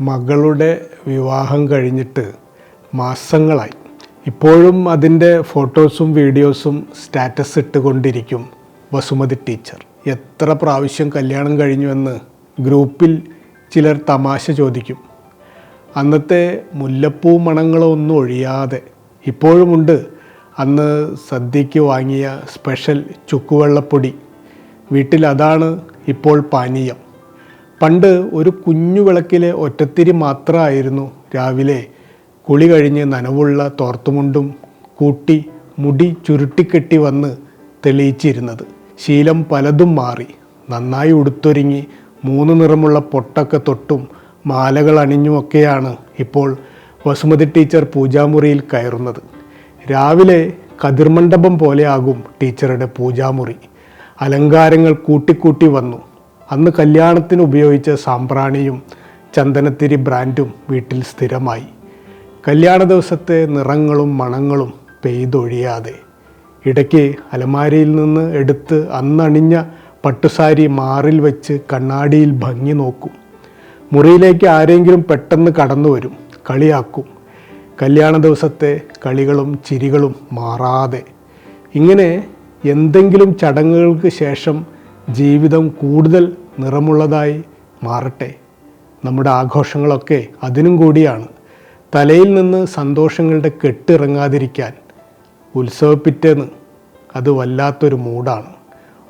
മകളുടെ വിവാഹം കഴിഞ്ഞിട്ട് മാസങ്ങളായി. ഇപ്പോഴും അതിന്റെ ഫോട്ടോസും വീഡിയോസും സ്റ്റാറ്റസ് ഇട്ടുകൊണ്ടിരിക്കും വസുമതി ടീച്ചർ. എത്ര പ്രാവശ്യം കല്യാണം കഴിഞ്ഞുവെന്ന് ഗ്രൂപ്പിൽ ചിലർ തമാശ ചോദിക്കും. അന്നത്തെ മുല്ലപ്പൂ മണങ്ങളോ ഒന്നും ഒഴിയാതെ. ഇപ്പോഴുമുണ്ട്. അന്ന് സദ്യയ്ക്ക് വാങ്ങിയ സ്പെഷ്യൽ ചുക്കുവെള്ളപ്പൊടി. വീട്ടിൽ അതാണ് ഇപ്പോൾ പാനീയം. പണ്ട് ഒരു കുഞ്ഞു വിളക്കിലെ ഒറ്റത്തിരി മാത്രമായിരുന്നു രാവിലെ. കുളി കഴിഞ്ഞ് നനവുള്ള തോർത്തുമുണ്ടും കൂട്ടി മുടി ചുരുട്ടിക്കെട്ടി വന്ന് തെളിയിച്ചിരുന്നത്. ശീലം പലതും മാറി. നന്നായി ഉടുത്തൊരുങ്ങി മൂന്ന് നിറമുള്ള പൊട്ടൊക്കെ തൊട്ടും മാലകൾ അണിഞ്ഞുമൊക്കെയാണ് ഇപ്പോൾ വസുമതി ടീച്ചർ പൂജാമുറിയിൽ കയറുന്നത്. രാവിലെ കതിർമണ്ഡപം പോലെയാകും ടീച്ചറുടെ പൂജാമുറി. അലങ്കാരങ്ങൾ കൂട്ടിക്കൂട്ടി വന്നു. അന്ന് കല്യാണത്തിന് ഉപയോഗിച്ച സാമ്പ്രാണിയും ചന്ദനത്തിരി ബ്രാൻഡും വീട്ടിൽ സ്ഥിരമായി. കല്യാണ ദിവസത്തെ നിറങ്ങളും മണങ്ങളും പെയ്തൊഴിയാതെ. ഇടയ്ക്ക് അലമാരയിൽ നിന്ന് എടുത്ത് അന്നണിഞ്ഞ പട്ടുസാരി മാറിൽ വെച്ച് കണ്ണാടിയിൽ ഭംഗി നോക്കും. മുറിയിലേക്ക് ആരെങ്കിലും പെട്ടെന്ന് കടന്നു വരും കളിയാക്കും. കല്യാണ ദിവസത്തെ കളികളും ചിരികളും മാറാതെ. ഇങ്ങനെ എന്തെങ്കിലും ചടങ്ങുകൾക്ക് ശേഷം ജീവിതം കൂടുതൽ നിറമുള്ളതായി മാറട്ടെ. നമ്മുടെ ആഘോഷങ്ങളൊക്കെ അതിനും കൂടിയാണ്. തലയിൽ നിന്ന് സന്തോഷങ്ങളുടെ കെട്ടിറങ്ങാതിരിക്കാൻ ഉത്സവപ്പിറ്റേന്ന് അത് വല്ലാത്തൊരു മൂടാണ്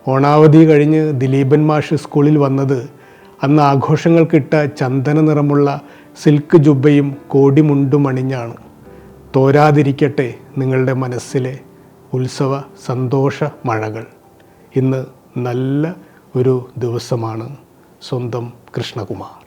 ഓണാവധി കഴിഞ്ഞ് ദിലീപൻ മാഷ് സ്കൂളിൽ വന്നത് അന്ന് ആഘോഷങ്ങൾക്കിട്ട ചന്ദന നിറമുള്ള സിൽക്ക് ജുബയും കോടിമുണ്ടും അണിഞ്ഞാണ് തോരാതിരിക്കട്ടെ നിങ്ങളുടെ മനസ്സിലെ ഉത്സവ സന്തോഷ മഴകൾ. ഇന്ന് നല്ല ഒരു ദിവസമാണ് സ്വന്തം കൃഷ്ണകുമാർ.